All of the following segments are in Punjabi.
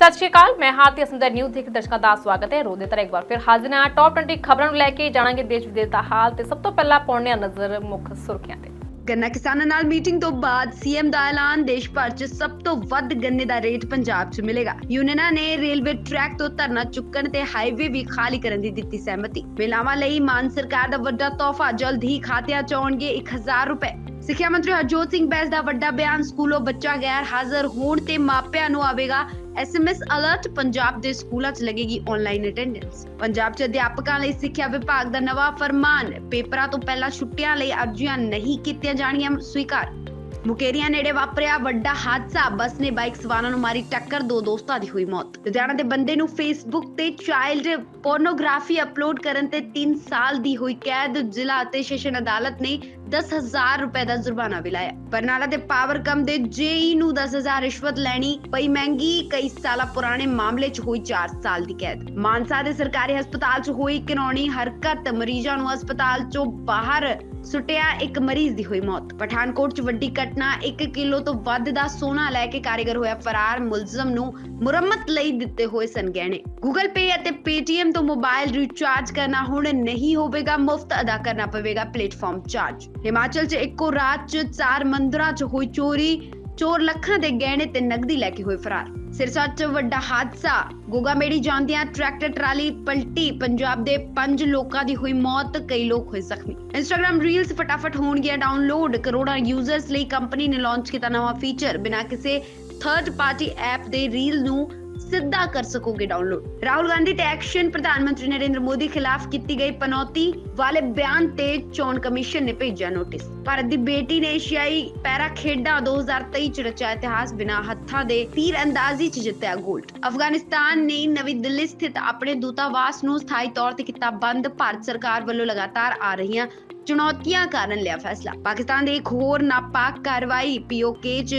ਸਤਿ ਸ਼੍ਰੀ ਅਕਾਲ, ਮੈਂ ਹਾਰਤੀ ਅਸਮਦਰ ਨਿਊਜ਼ ਦੇਖ ਦਰਸ਼ਕਾਂ ਦਾ ਸਵਾਗਤ ਹੈ। ਰੋਦੇ ਤਰ੍ਹਾਂ ਇੱਕ ਵਾਰ ਫਿਰ ਹਾਜ਼ਰ ਹਾਂ। ਟੌਪ 20 ਖਬਰਾਂ ਨੂੰ ਲੈ ਕੇ ਜਾਣਾਂਗੇ ਦੇਸ਼ ਵਿਦੇਸ਼ ਦਾ ਹਾਲ ਤੇ ਸਭ ਤੋਂ ਪਹਿਲਾਂ ਪਾਉਣੇ ਨਜ਼ਰ ਮੁੱਖ ਸੁਰਖੀਆਂ ਤੇ। ਗੰਨਾ ਕਿਸਾਨਾਂ ਨਾਲ ਮੀਟਿੰਗ ਤੋਂ ਬਾਅਦ ਸੀਐਮ ਦਾ ਐਲਾਨ। ਦੇਸ਼ ਭਰ 'ਚ ਸਭ ਤੋਂ ਵੱਧ ਗੰਨੇ ਦਾ ਰੇਟ ਪੰਜਾਬ 'ਚ ਮਿਲੇਗਾ। ਯੂਨੀਅਨਾਂ ਨੇ ਰੇਲਵੇ ਟਰੈਕ ਤੋਂ ਧਰਨਾ ਚੁੱਕਣ ਤੇ ਹਾਈਵੇ ਵੀ ਖਾਲੀ ਕਰਨ ਦੀ ਦਿੱਤੀ ਸਹਿਮਤੀ। ਮਹਿਲਾਵਾਂ ਲਈ ਮਾਨ ਸਰਕਾਰ ਦਾ ਵੱਡਾ ਤੋਹਫਾ ਜਲਦ ਹੀ ਖਾਤਿਆਂ 'ਚ ਆਉਣਗੇ 1000 ਰੁਪਏ। ਸਿੱਖਿਆ ਮੰਤਰੀ ਹਰਜੋਤ ਸਿੰਘ ਬੈਂਸ ਦਾ ਵੱਡਾ ਬਿਆਨ, ਸਕੂਲੋਂ ਬੱਚਾ ਗੈਰ ਹਾਜ਼ਰ ਹੋਣ ਤੇ ਮਾਪਿਆਂ ਨੂੰ ਆਵੇਗਾ। ਐਸਐਮਐਸ ਅਲਰਟ ਪੰਜਾਬ ਦੇ ਸਕੂਲਾਂ 'ਚ ਲੱਗੇਗੀ ਆਨਲਾਈਨ ਅਟੈਂਡੈਂਸ ਪੰਜਾਬ 'ਚ ਅਧਿਆਪਕਾਂ ਲਈ ਸਿੱਖਿਆ ਵਿਭਾਗ ਦਾ ਨਵਾਂ ਫਰਮਾਨ, ਪੇਪਰਾਂ ਤੋਂ ਪਹਿਲਾਂ ਛੁੱਟੀਆਂ ਲਈ ਅਰਜ਼ੀਆਂ ਨਹੀਂ ਕੀਤੀਆਂ ਜਾਣੀਆਂ ਸਵੀਕਾਰ। ਮੁਕੇਰੀਆਂ ਨੇੜੇ ਵਾਪਰਿਆ ਵੱਡਾ ਹਾਦਸਾ। ਬੱਸ ਨੇ ਬਾਈਕ ਸਵਾਰਾਂ ਨੂੰ ਮਾਰੀ ਟੱਕਰ। ਦੋ ਦੋਸਤਾਂ ਦੀ ਹੋਈ ਮੌਤ। ਲੁਧਿਆਣਾ ਦੇ ਬੰਦੇ ਨੂੰ ਫੇਸਬੁੱਕ ਤੇ ਚਾਈਲਡ ਪੋਰਨੋਗ੍ਰਾਫੀ ਅਪਲੋਡ ਕਰਨ ਤੇ 3 ਸਾਲ ਦੀ ਹੋਈ ਕੈਦ। ਜ਼ਿਲ੍ਹਾ ਅਤੇ ਸੈਸ਼ਨ ਅਦਾਲਤ ਨੇ 10000 ਰੁਪਏ ਦਾ ਜੁਰਮਾਨਾ ਵੀ ਲਾਇਆ। ਬਰਨਾਲਾ ਦੇ ਪਾਵਰਕਮ ਦੇ ਜੇਈ ਨੂੰ 10000 ਰਿਸ਼ਵਤ ਲੈਣੀ ਪਈ ਮਹਿੰਗੀ। ਕਈ ਸਾਲਾਂ ਪੁਰਾਣੇ ਮਾਮਲੇ 'ਚ ਹੋਈ 4 ਸਾਲ ਦੀ ਕੈਦ। ਮਾਨਸਾ ਦੇ ਸਰਕਾਰੀ ਹਸਪਤਾਲ 'ਚ ਹੋਈ ਘਿਨੌਣੀ ਹਰਕਤ। ਮਰੀਜ਼ਾਂ ਨੂੰ ਹਸਪਤਾਲ 'ਚੋਂ ਬਾਹਰ ਸੁੱਟਿਆ ਇੱਕ ਮਰੀਜ਼ ਦੀ ਹੋਈ ਮੌਤ। ਪਠਾਨਕੋਟ 'ਚ ਵੱਡੀ ਘਟਨਾ 1 ਕਿਲੋ ਤੋਂ ਵੱਧ ਦਾ ਸੋਨਾ ਲੈ ਕੇ ਕਾਰੀਗਰ ਹੋਇਆ ਫਰਾਰ, ਮੁਲਜ਼ਮ ਨੂੰ ਮੁਰੰਮਤ ਲਈ ਦਿੱਤੇ ਹੋਏ ਸਨ ਗਹਿਣੇ ਗੂਗਲ ਪੇ ਅਤੇ ਪੇਟੀਐਮ ਤੋਂ ਮੋਬਾਈਲ ਰੀਚਾਰਜ ਕਰਨਾ ਹੁਣ ਨਹੀਂ ਹੋਵੇਗਾ, ਮੁਫਤ ਅਦਾ ਕਰਨਾ ਪਵੇਗਾ ਪਲੇਟਫਾਰਮ ਚਾਰਜ ਹਿਮਾਚਲ 'ਚ ਇੱਕੋ ਰਾਤ 'ਚ ਚਾਰ ਮੰਦਰਾਂ 'ਚ ਹੋਈ ਚੋਰੀ, ਚੋਰ ਲੱਖਾਂ ਦੇ ਗਹਿਣੇ ਤੇ ਨਕਦੀ ਲੈ ਕੇ ਹੋਏ ਫਰਾਰ। ਸਿਰਸਾ 'ਚ ਵੱਡਾ ਹਾਦਸਾ। ਗੋਗਾਮੇੜੀ ਜਾਂਦਿਆਂ ਟਰੈਕਟਰ ਟਰਾਲੀ ਪਲਟੀ। ਪੰਜਾਬ ਦੇ ਪੰਜ ਲੋਕਾਂ ਦੀ ਹੋਈ ਮੌਤ, ਕਈ ਲੋਕ ਹੋਏ ਜ਼ਖਮੀ। ਇੰਸਟਾਗ੍ਰam ਰੀਲਸ ਫਟਾਫਟ ਹੋਣਗੀਆਂ ਡਾਊਨਲੋਡ ਕਰੋੜਾਂ ਯੂਜ਼ਰਸ ਲਈ ਕੰਪਨੀ ਨੇ ਲਾਂਚ ਕੀਤਾ ਨਵਾਂ ਫੀਚਰ ਬਿਨਾਂ ਕਿਸੇ ਥਰਡ ਪਾਰਟੀ ਐਪ ਦੇ ਰੀਲ ਨੂੰ ਸਿੱਧਾ ਕਰ ਸਕੋਗੇ ਡਾਊਨਲੋਡ ਰਾਹੁਲ ਗਾਂਧੀ ਤੇ ਐਕਸ਼ਨ ਪ੍ਰਧਾਨ ਮੰਤਰੀ ਨਰਿੰਦਰ ਮੋਦੀ ਖਿਲਾਫ ਕੀਤੀ ਗਈ ਪਨੌਤੀ ਵਾਲੇ ਬਿਆਨ ਤੇ ਚੋਣ ਕਮਿਸ਼ਨ ਨੇ ਭੇਜਿਆ ਨੋਟਿਸ ਭਾਰਤ ਦੀ ਬੇਟੀ ਨੇ ਏਸ਼ੀਆਈ ਪੈਰਾ ਖੇਡਾਂ 2023 ਚ ਰਚਿਆ ਇਤਿਹਾਸ ਬਿਨਾਂ ਹੱਥਾਂ ਦੇ ਤੀਰ ਅੰਦਾਜ਼ੀ ਚ ਜਿੱਤਿਆ ਗੋਲਡ ਅਫਗਾਨਿਸਤਾਨ ਨੇ ਨਵੀਂ ਦਿੱਲੀ ਸਥਿਤ ਆਪਣੇ ਦੂਤਾਵਾਸ ਨੂੰ ਸਥਾਈ ਤੌਰ ਤੇ ਕੀਤਾ ਬੰਦ। ਭਾਰਤ ਸਰਕਾਰ ਵੱਲੋਂ ਲਗਾਤਾਰ ਆ ਰਹੀਆਂ ਚੁਣੌਤੀਆਂ ਕਾਰਨ ਲਿਆ ਫੈਸਲਾ। ਪਾਕਿਸਤਾਨ ਦੇ ਇੱਕ ਹੋਰ ਨਾਪਾਕ ਕਾਰਵਾਈ ਪੀਓਕੇ 'ਚ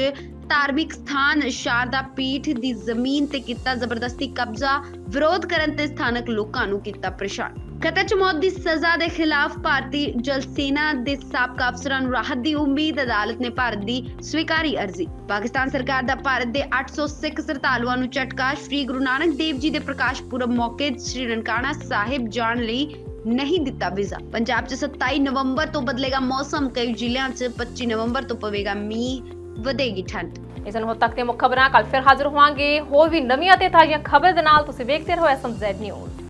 ਧਾਰਮਿਕ ਸਥਾਨ ਸ਼ਾਰਦਾ ਪੀਠ ਦੀ ਜ਼ਮੀਨ ਤੇ ਕੀਤਾ ਜ਼ਬਰਦਸਤੀ ਕਬਜ਼ਾ, ਵਿਰੋਧ ਕਰਨ ਤੇ ਸਥਾਨਕ ਲੋਕਾਂ ਨੂੰ ਕੀਤਾ ਪਰੇਸ਼ਾਨ। ਕਤਲ 'ਚ ਮੌਤ ਦੀ ਸਜ਼ਾ ਦੇ ਖਿਲਾਫ ਭਾਰਤੀ ਜਲ ਸੈਨਾ ਦੇ ਸਾਬਕਾ ਅਫਸਰਾਂ ਨੂੰ ਰਾਹਤ ਦੀ ਉਮੀਦ, ਅਦਾਲਤ ਨੇ ਭਾਰਤ ਦੀ ਸਵੀਕਾਰੀ ਅਰਜ਼ੀ। ਪਾਕਿਸਤਾਨ ਸਰਕਾਰ ਦਾ ਭਾਰਤ ਦੇ 800 ਸਿੱਖ ਸ਼ਰਧਾਲੂਆਂ ਨੂੰ ਝਟਕਾ। ਸ੍ਰੀ ਗੁਰੂ ਨਾਨਕ ਦੇਵ ਜੀ ਦੇ ਪ੍ਰਕਾਸ਼ ਪੁਰਬ ਮੌਕੇ ਸ੍ਰੀ ਨਨਕਾਣਾ ਸਾਹਿਬ ਜਾਣ ਲਈ ਨਹੀਂ ਦਿੱਤਾ ਵੀਜ਼ਾ। ਪੰਜਾਬ 'ਚ 27 ਨਵੰਬਰ ਤੋਂ ਬਦਲੇਗਾ ਮੌਸਮ, ਕਈ ਜ਼ਿਲ੍ਹਿਆਂ 'ਚ 25 ਨਵੰਬਰ ਤੋਂ ਪਵੇਗਾ ਮੀਂਹ। ਵਧੇਗੀ ਠੰਡ। ਇਸ ਨੂੰ ਹੁਣ ਤੱਕ ਤੇ ਮੁੱਖ ਖਬਰਾਂ ਕੱਲ ਫਿਰ ਹਾਜ਼ਰ ਹੋਵਾਂਗੇ। ਹੋਰ ਵੀ ਨਵੀਆਂ ਤੇ ਤਾਜ਼ੀਆਂ ਖ਼ਬਰ ਦੇ ਨਾਲ ਤੁਸੀਂ ਵੇਖਦੇ ਰਹੋ ਐਸਐਮਜ਼ੈਡ ਨਿਊਜ਼।